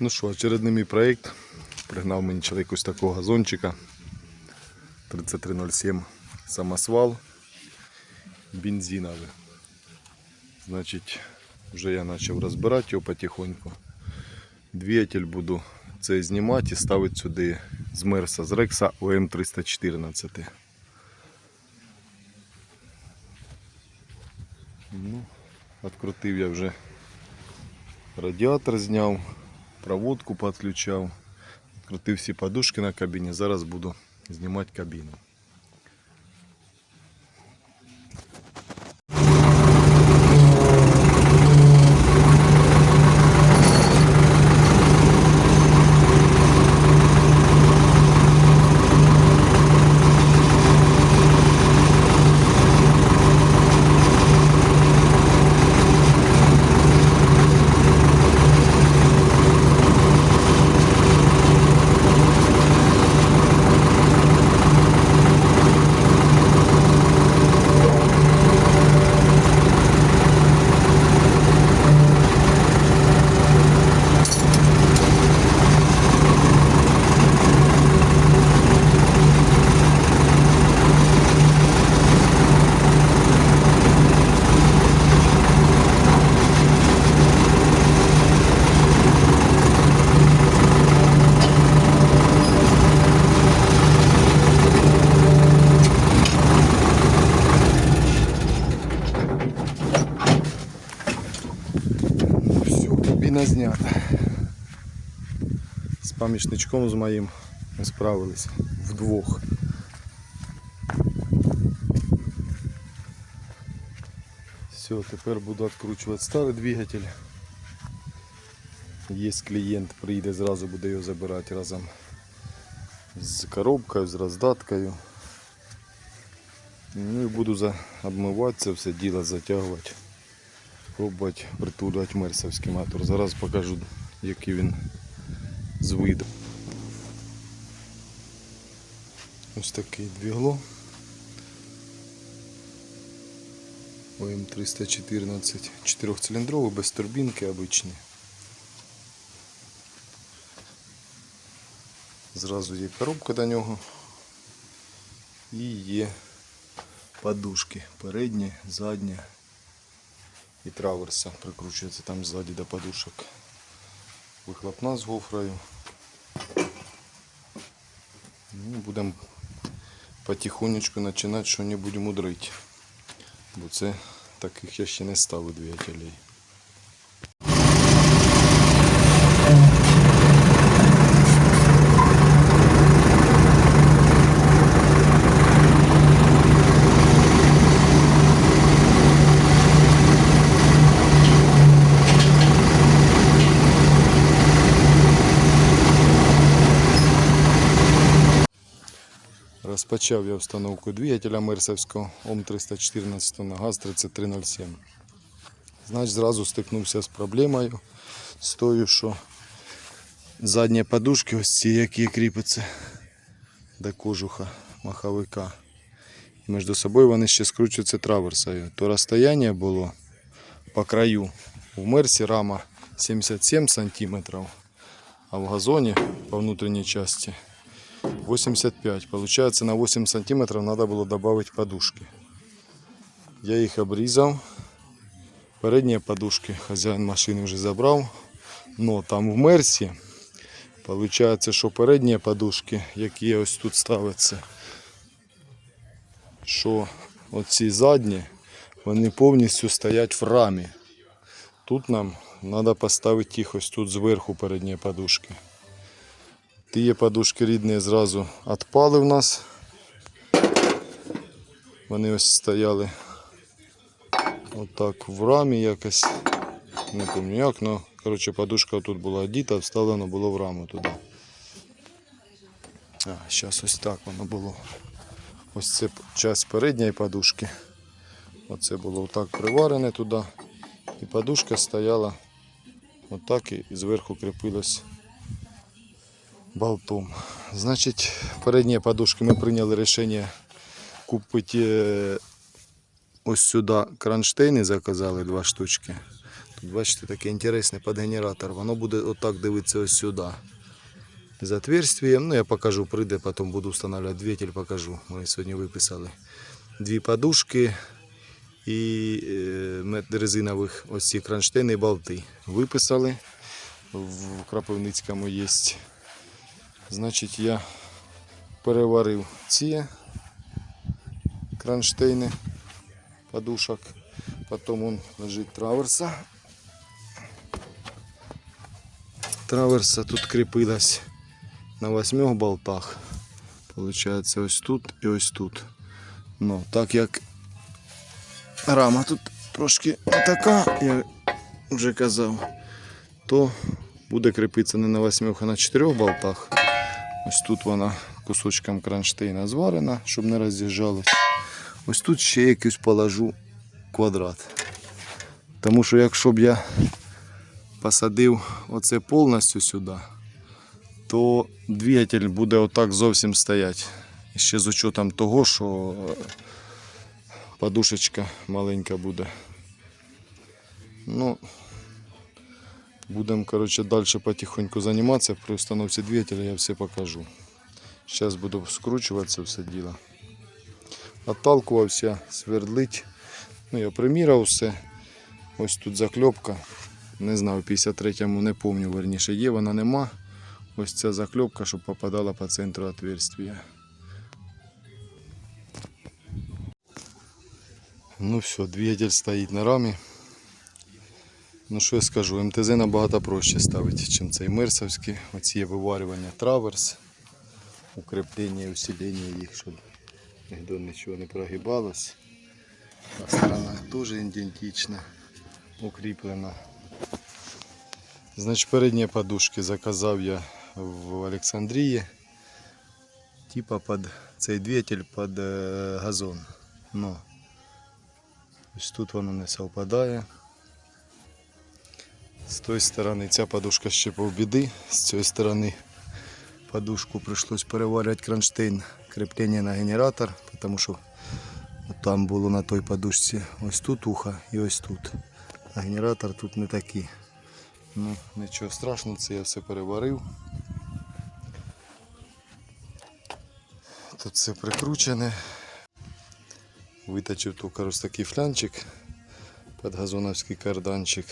Ну що, очередний мій проєкт. Пригнав мені чоловік ось такого газончика. 3307 самосвал. Бензиновий. Значить, вже я почав розбирати його потихоньку. Двигатель буду цей знімати і ставити сюди з Мерса, з Рекса ОМ314. Ну, Открутив я вже радіатор зняв, проводку підключав, відкрутив всі подушки на кабіні. Зараз буду знімати кабіну. Кабіна знята. З помічничком з моїм ми справилися вдвох. Все, тепер буду відкручувати старий двигатель. Є клієнт, прийде, зразу буде його забирати разом з коробкою, з роздаткою. Ну і буду обмивати це все діло, затягувати. Пробувати притулювати мерсовський мотор. Зараз покажу, який він з виду. Ось такий двігло. ОМ314 4-циліндровий, без турбінки обичний. Зразу є коробка до нього. І є подушки. Передні, задні і траверса прикручується там ззаді до подушок. Вихлопна з гофрою. Ну, будемо потихонечку починати що-небудь мудрити. Бо це таких я ще не ставив двигателей. Розпочав я установку двигателя мерсовського ОМ314 на газ 3307. Значить, зразу стикнувся з проблемою з тою, що задні подушки, ось ці, які кріпляться до кожуха маховика. Між собою вони ще скручуються траверсою. То розстояння було по краю. В мерсі рама 77 см, а в газоні по внутренней части 85. Получается на 8 сантиметров надо было добавить подушки. Я их обрезал. Передние подушки хозяин машины уже забрал. Но там в Мерсі получается, що передні подушки, які ось тут ставляться, що оці задні, вони повністю стоять в рамі. Тут нам треба поставити їх ось тут зверху передні подушки. Ті подушки рідні зразу відпали в нас. Вони ось стояли отак в рамі якось. Не пам'ятаю як, але коротше, подушка тут була одіта, вставлено було в раму туди. А, зараз ось так воно було. Ось це часть передньої подушки. Оце було отак приварене туди. І подушка стояла отак і зверху кріпилась болтом. Значить, передні подушки ми прийняли рішення купити е, ось сюди кронштейни, заказали два штучки. Тут Бачите, таке інтересне під генератор. Воно буде отак дивитися ось сюди. З отверстием. Ну, я покажу, прийде, потім буду встановлювати двигатель, покажу. Ми сьогодні виписали дві подушки і е, резинових ось ці кронштейни і болти. Виписали. В Кропивницькому є. Значить, я переварив ці кронштейни подушок. Потом он лежит траверса. Траверса тут кріпилась на восьмих болтах. Получається ось тут і ось тут. Ну, так як рама тут трошки така, я вже казав, то буде кріпитися не на восьмих, а на чотирьох болтах. Ось тут вона кусочком кронштейна зварена, щоб не роз'їжджалась. Ось тут ще якусь положу квадрат. Тому що якщо б я посадив оце повністю сюди, то двигатель буде отак зовсім стояти. Ще з учетом того, що е, подушечка маленька буде. Ну, будемо коротше, далі потихоньку займатися. При установці двигателя я все покажу. Зараз буду скручувати все діло. Отталкувався, свердлить. Ну, я приміряв все. Ось тут закльопка. Не знаю, в 53-му не пам'ятаю, верніше є, вона нема. Ось ця закльопка, щоб попадала по центру отверстия. Ну все, двигатель стоїть на рамі. Ну що я скажу, МТЗ набагато проще ставить, ніж цей мерсовський. Оці виварювання траверс, укріплення і усилення їх, щоб ніде нічого не прогибалось. А сторона теж ідентична, укріплена. Значить, передні подушки заказав я в Олександрії. Типа під цей двигатель під е, газон. Ну, ось тут воно не совпадає. З тої сторони ця подушка ще повбіди, з цієї сторони подушку прийшлось переварювати кронштейн кріплення на генератор, тому що там було на той подушці ось тут ухо і ось тут. А генератор тут не такий. Ну, нічого страшного, це я все переварив. Тут все прикручене. Виточив тільки ось такий флянчик під газоновський карданчик.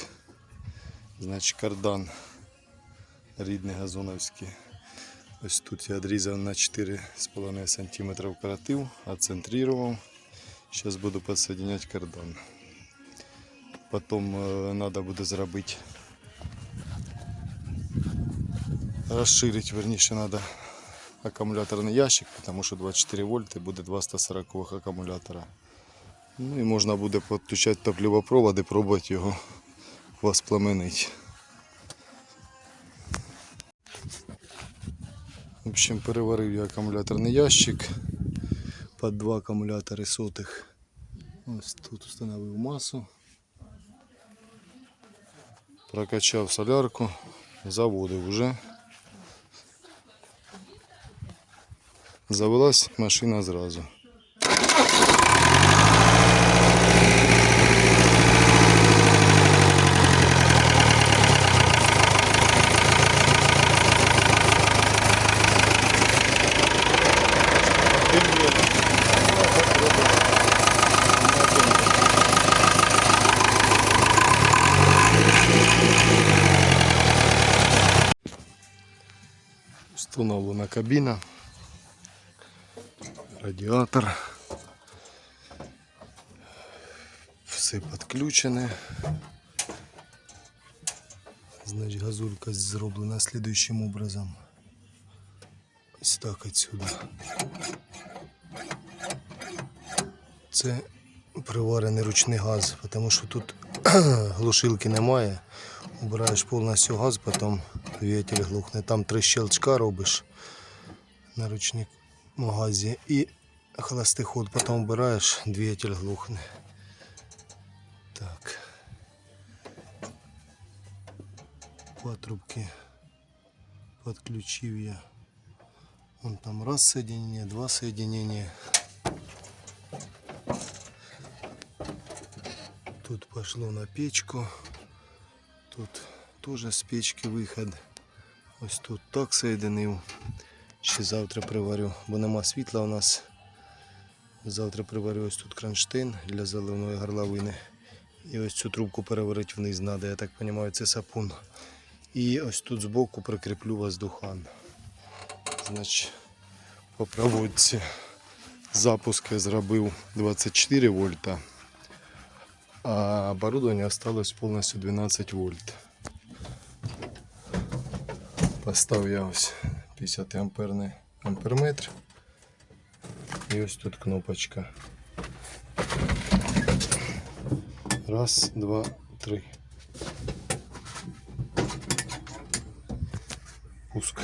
Значить кардан рідний газоновський. Ось тут я відрізав на 4,5 см коротив, оцентрував. Зараз буду підсоединяти кардан. Потім треба буде зробити розширити, верніше треба акумуляторний ящик, тому що 24 вольти буде 240 акумулятора. Ну і можна буде підключати топливопровод і пробувати його воспламенити. В общем, переварив я акумуляторний ящик під два акумулятори сотих. Ось тут встановив масу. Прокачав солярку, заводив вже. Завелась машина зразу. Встановлена кабіна, радіатор. Все підключене. Значить, газулька зроблена слідуючим образом. Ось так отсюда. Це приварений ручний газ, тому що тут глушилки немає. Убираєш повністю газ, потім двигатель глухне. Там три щелчка робиш на ручному газі і холостий ход, потім убираєш, двигатель глухне. Так. Патрубки подключив я. Вон там раз соединение, два соединения. Тут пошло на печку. Тут теж з печки вихід. Ось тут так соєдинив. Ще завтра приварю, бо нема світла у нас. Завтра приварю ось тут кронштейн для заливної горловини. І ось цю трубку переварити вниз треба, я так розумію, це сапун. І ось тут збоку прикріплю воздухан. Значить, по проводці запуск я зробив 24 вольта, а оборудование осталось повністю 12 вольт. Поставив я ось 50 амперний амперметр. І ось тут кнопочка. Раз, два, три. Пуск.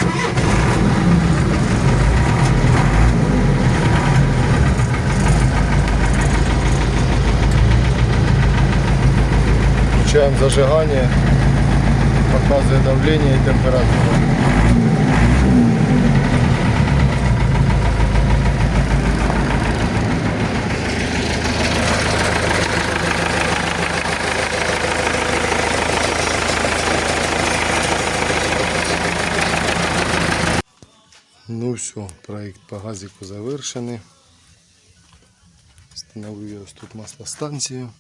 Включаем зажигание, показывает давление и температуру. Ну все, проект по газику завершений. Встановив я ось тут маслостанцію.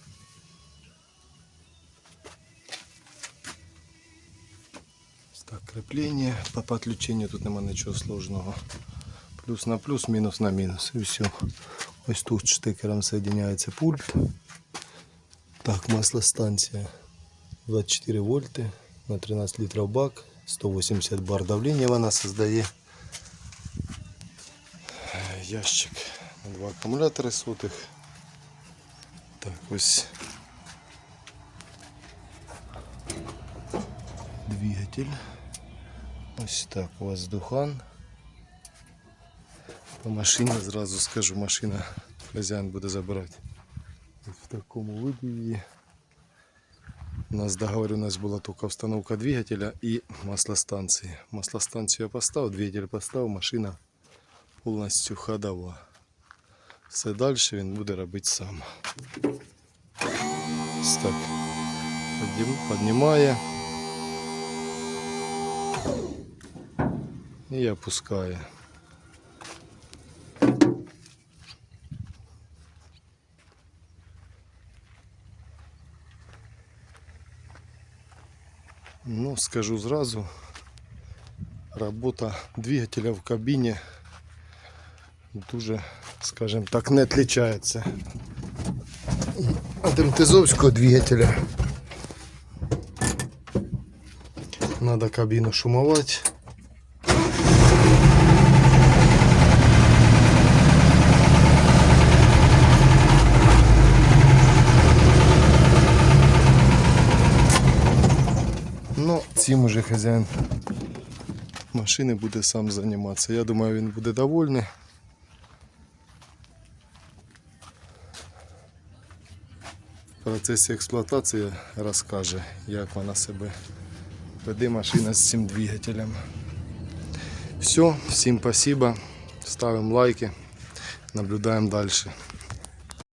Так, креплення. По підключенню тут нема нічого сложного. Плюс на плюс, мінус на мінус. І все. Ось тут штекером соединяється пульт. Так, маслостанція 24 вольти на 13 літрів бак, 180 бар давлення вона создає. Ящик на два акумулятори сотих. Так, ось двигатель. Ось так, воздухан. По машині зразу скажу, машина хазяїн буде забирати. Ось в такому виді її. У нас договоренность була тільки установка двигателя і маслостанції. Маслостанцію я поставив, двигатель поставив, машина повністю ходова. Все далі він буде робити сам. Ось так. Піднім- Піднімає. І опускає. Ну, скажу зразу, робота двигателя в кабіні дуже, скажем так, не отличается от МТЗовського двигателя. Надо кабину шумовать. Ну, уже хазяїн машини буде сам займатися. Я думаю, він буде довольний. В процесі експлуатації розкаже, як вона себе веде машина з цим двигателем. Все, всім спасибо. Ставимо лайки, наблюдаємо далі.